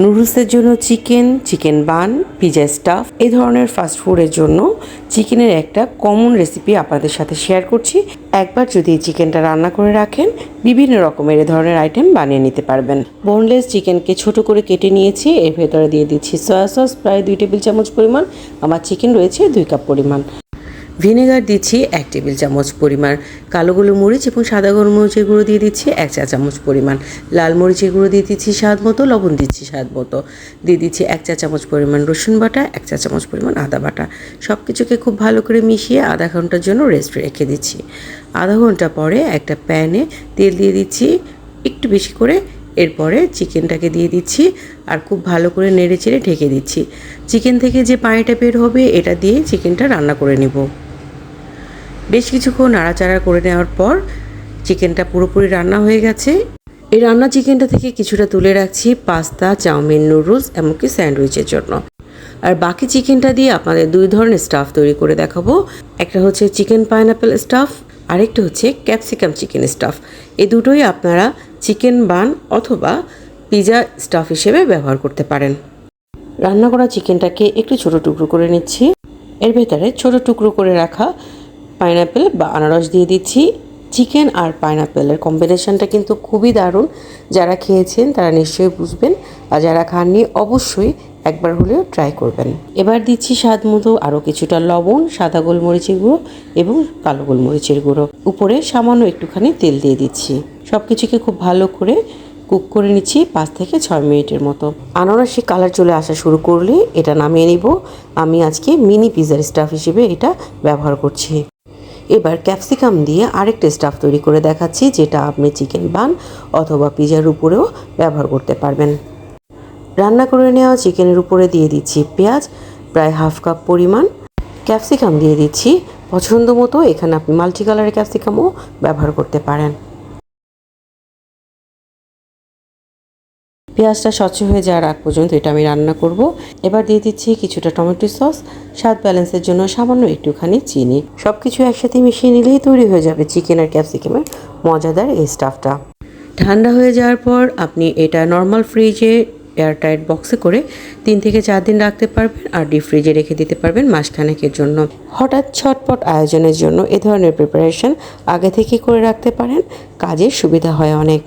নুডলসের জন্য chicken chicken bun pizza stuff, এই ধরনের ফাস্ট ফুডের জন্য চিকেনের একটা কমন রেসিপি আপনাদের সাথে শেয়ার করছি। একবার যদি এই চিকেনটা রান্না করে রাখেন, বিভিন্ন রকমের এ ধরনের আইটেম বানিয়ে নিতে পারবেন। বোনলেস চিকেনকে ছোট করে কেটে নিয়েছি, এর ভেতরে দিয়ে দিচ্ছি সয়া সস প্রায় দুই টেবিল চামচ পরিমাণ। আমার চিকেন রয়েছে দুই কাপ পরিমাণ। ভিনেগার দিচ্ছি এক টেবিল চামচ পরিমাণ। কালো গোলো মরিচ এবং সাদা গোলমরিচের গুঁড়ো দিয়ে দিচ্ছি এক চা চামচ পরিমাণ। লাল মরিচের গুঁড়ো দিয়ে দিচ্ছি স্বাদ মতো, লবণ দিচ্ছি স্বাদ মতো। দিয়ে দিচ্ছি এক চা চামচ পরিমাণ রসুন বাটা, এক চা চামচ পরিমাণ আদা বাটা। সব কিছুকে খুব ভালো করে মিশিয়ে আধা ঘণ্টার জন্য রেস্ট রেখে দিচ্ছি। আধা ঘণ্টা পরে একটা প্যানে তেল দিয়ে দিচ্ছি একটু বেশি করে। এরপরে চিকেনটাকে দিয়ে দিচ্ছি আর খুব ভালো করে নেড়ে চেড়ে ঢেকে দিচ্ছি। চিকেন থেকে যে পানিটা বের হবে, এটা দিয়ে চিকেনটা রান্না করে নেব। বেশ কিছুক্ষণ নাড়াচাড়া করে নেওয়ার পর চিকেনটা পুরোপুরি রান্না হয়ে গেছে। এই রান্না চিকেনটা থেকে কিছুটা তুলে রাখছি পাস্তা, চাউমিন, নুডলস এমনকি স্যান্ডউইচের জন্য। আর বাকি চিকেনটা দিয়ে আপনাদের দুই ধরনের স্টাফ তৈরি করে দেখাবো। একটা হচ্ছে চিকেন পাইনাপেল স্টাফ, আরেকটা হচ্ছে ক্যাপসিকাম চিকেন স্টাফ। এই দুটোই আপনারা চিকেন বান অথবা পিজা স্টাফ হিসেবে ব্যবহার করতে পারেন। রান্না করা চিকেনটাকে একটু ছোট টুকরো করে নিচ্ছি। এর ভেতরে ছোট টুকরো করে রাখা পাইনাপেল বা আনারস দিয়ে দিচ্ছি। চিকেন আর পাইনাপেলের কম্বিনেশনটা কিন্তু খুবই দারুণ। যারা খেয়েছেন তারা নিশ্চয়ই বুঝবেন আর যারা খাননি অবশ্যই একবার হলেও ট্রাই করবেন। এবার দিচ্ছি স্বাদ মতো আরও কিছুটা লবণ, সাদা গোলমরিচের গুঁড়ো এবং কালো গোলমরিচের গুঁড়ো। উপরে সামান্য একটুখানি তেল দিয়ে দিচ্ছি। সব কিছুকে খুব ভালো করে কুক করে নিচ্ছি পাঁচ থেকে ছয় মিনিটের মতো। আনারসি কালার চলে আসা শুরু করলে এটা নামিয়ে নিব। আমি আজকে মিনি পিজার স্টাফ হিসেবে এটা ব্যবহার করছি। এবার ক্যাপসিকাম দিয়ে আরেকটা স্টাফ তৈরি করে দেখাচ্ছি, যেটা আপনি চিকেন বান অথবা পিজার উপরেও ব্যবহার করতে পারবেন। রান্না করে নেওয়া চিকেনের উপরে দিয়ে দিচ্ছি পেঁয়াজ, প্রায় হাফ কাপ পরিমাণ। ক্যাপসিকাম দিয়ে দিচ্ছি পছন্দ মতো এখানে আপনি মাল্টি কালারের ক্যাপসিকামও ব্যবহার করতে পারেন। পেঁয়াজটা স্বচ্ছ হয়ে যাওয়ার আগ পর্যন্ত এটা আমি রান্না করব। এবার দিয়ে দিচ্ছি কিছুটা টমেটো সস, স্বাদ ব্যালেন্সের জন্য সামান্য একটুখানি চিনি। সব কিছু একসাথে মিশিয়ে নিলেই তৈরি হয়ে যাবে চিকেন আর ক্যাপসিকামের মজাদার এই স্টাফটা। ঠান্ডা হয়ে যাওয়ার পর আপনি এটা নর্মাল ফ্রিজে এয়ারটাইট বক্সে করে তিন থেকে চার দিন রাখতে পারবেন আর ডিপ ফ্রিজে রেখে দিতে পারবেন মাসখানেকের জন্য। হঠাৎ ছটপট আয়োজনের জন্য এ ধরনের প্রিপারেশন আগে থেকে করে রাখতে পারেন, কাজের সুবিধা হয় অনেক।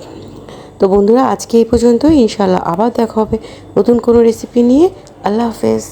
তো বন্ধুরা, আজকে এই পর্যন্ত ইনশাল্লাহ আবার দেখা হবে নতুন কোনো রেসিপি নিয়ে। আল্লাহ হাফেজ।